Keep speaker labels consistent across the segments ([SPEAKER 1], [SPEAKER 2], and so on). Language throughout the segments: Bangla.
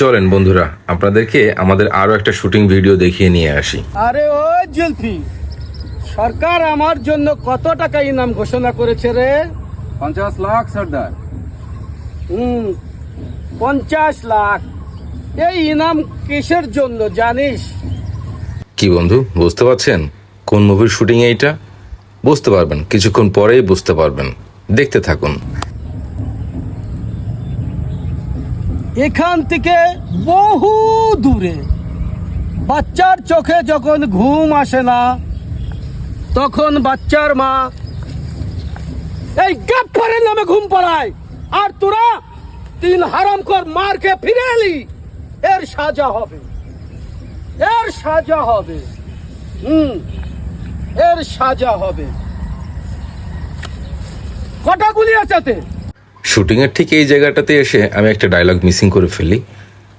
[SPEAKER 1] চলেন বন্ধুরা আপনাদেরকে আমাদের আরও একটা শুটিং ভিডিও দেখিয়ে নিয়ে আসি।
[SPEAKER 2] আরে ও জুলফি সরকার আমার জন্য কত টাকা ইনাম ঘোষণা করেছে রে?
[SPEAKER 3] পঞ্চাশ লাখ সর্দার।
[SPEAKER 2] হুম পঞ্চাশ লাখ। এই ইনাম কিসের জন্য জানিস?
[SPEAKER 1] কি বন্ধু বুঝতে পারছেন? কোন মুভির শুটিং এইটা? বুঝতে পারবেন কিছুক্ষণ পরেই বুঝতে পারবেন। দেখতে থাকুন।
[SPEAKER 2] এখান থেকে বহু দূরে। বাচ্চার চোখে যখন ঘুম আসে না, তখন বাচ্চার মা, এই গাপ্পারের নামে ঘুম পাড়ায়, আর তোরা তিন হারাম কর মারকে ফিরে এলি, এর সাজা হবে, এর সাজা হবে, হুম, এর সাজা হবে। কটা গুলি আছে তে?
[SPEAKER 1] শুটিং এর ঠিক এই জায়গাটাতে এসে আমি একটা ডায়লগ মিসিং করে ফেলি।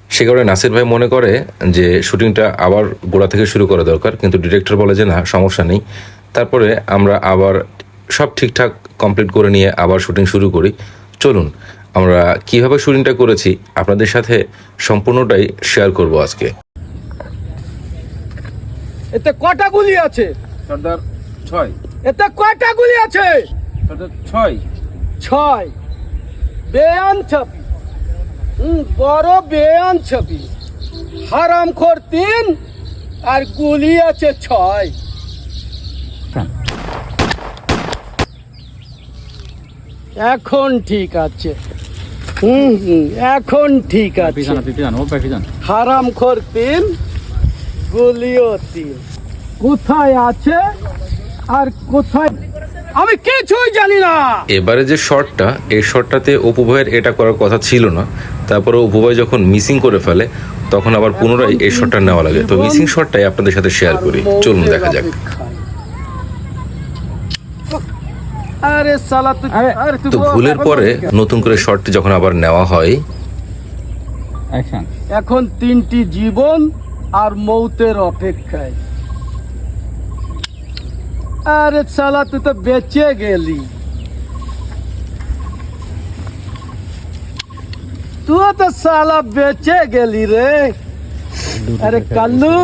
[SPEAKER 1] সে কারণে নাসির ভাই মনে করে যে শুটিংটা আবার গোড়া থেকে শুরু করা দরকার কিন্তু ডিরেক্টর বলে যে না সমস্যা নেই। তারপরে আমরা আবার সব ঠিকঠাক কমপ্লিট করে নিয়ে আবার শুটিং শুরু করি। চলুন আমরা কীভাবে শুটিংটা করেছি আপনাদের সাথে সম্পূর্ণটাই শেয়ার করব আজকে।
[SPEAKER 2] এতে কটা গুলি আছে?
[SPEAKER 3] সর্দার ছয়।
[SPEAKER 2] এতে কয়টা গুলি আছে?
[SPEAKER 3] সর্দার ছয়।
[SPEAKER 2] ছয়। বেয়ান ছাপি। বড় বেয়ান ছাপি। হারাম খোর তিন আর গুলি আছে ছয়। এখন ঠিক আছে। হুম হুম এখন ঠিক আছে। হারাম খোর তিন গুলিও তিন। কোথায় আছে আর কোথায় আমি কিছুই জানি না।
[SPEAKER 1] এবারে যে শটটা এই শটটাতে অপু ভাইয়ের এটা করার কথা ছিল না। তারপরে অপু ভাই যখন মিসিং করে ফেলে তখন আবার পুনরায় এই শটটা নেওয়া লাগে। তো মিসিং শটটাই আপনাদের সাথে শেয়ার করি। চলুন দেখা যাক।
[SPEAKER 2] আরে আরে
[SPEAKER 1] তো ভুলের পরে নতুন করে শটটি যখন আবার নেওয়া হয়
[SPEAKER 2] এখন তিনটি জীবন আর মৌতের অপেক্ষায়। আরে সালা তুই তো বেঁচে গেলি। তুই তো সালা বেঁচে গেলি রে। আরে কাল্লু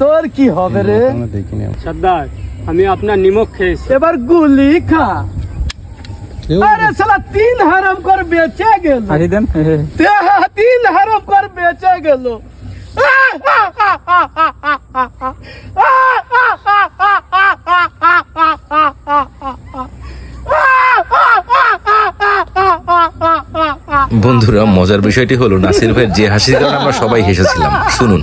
[SPEAKER 2] তোর কি হবে রে?
[SPEAKER 4] সর্দার আমি আপনার নিমক খেয়েছি।
[SPEAKER 2] এবার গুলি খা। আরে সালা তিন হারাম কর বেঁচে গেল।
[SPEAKER 3] হাসি দেন।
[SPEAKER 2] তিন হারাম কর বেঁচে গেল।
[SPEAKER 1] বন্ধুরা মজার বিষয়টি হলো নাসির ভাইয়ের যে হাসির কারণে আমরা সবাই হেসেছিলাম। শুনুন।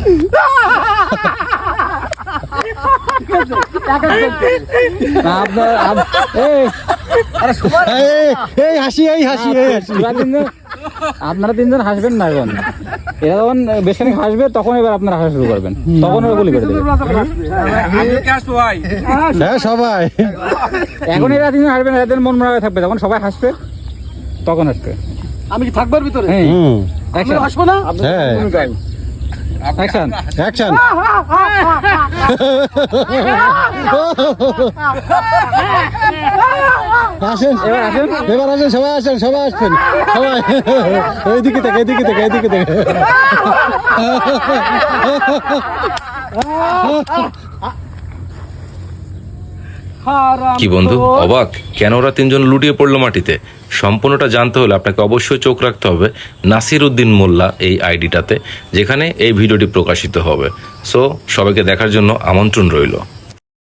[SPEAKER 5] এই হাসি এই হাসি এই হাসি।
[SPEAKER 3] আপনারা তিনজন আপনারা তিনজন হাসবেন না এখন। এরা যখন বেশ হাসবে তখন এবার আপনারা হাসা শুরু করবেন। তখন ওরা গুলি করে দেবে।
[SPEAKER 5] হ্যাঁ সবাই।
[SPEAKER 3] এখন এরা তিনজন হাসবেন এদের মন মনে থাকবে তখন সবাই হাসবে। তখন হাসবে
[SPEAKER 2] আমি কি থাকবার ভিতরে?
[SPEAKER 3] হ্যাঁ।
[SPEAKER 5] হুম।
[SPEAKER 2] আমি আসব না?
[SPEAKER 5] হ্যাঁ।
[SPEAKER 3] অ্যাকশন
[SPEAKER 5] অ্যাকশন আসেন।
[SPEAKER 3] এবার আসেন।
[SPEAKER 5] এবার আসেন সবাই আসেন সবাই আসবেন সবাই। এইদিকে থেকে এইদিকে থেকে এইদিকে থেকে।
[SPEAKER 1] কি বন্ধু? অবাক। কেন ওরা তিনজন লুটিয়ে পড়ল মাটিতে? সম্পূর্ণটা জানতে হলে আপনাকে অবশ্যই চোখ রাখতে হবে নাসির উদ্দিন মোল্লা এই আইডিটাতে যেখানে এই ভিডিওটি প্রকাশিত হবে। সো সবাইকে দেখার জন্য আমন্ত্রণ রইল।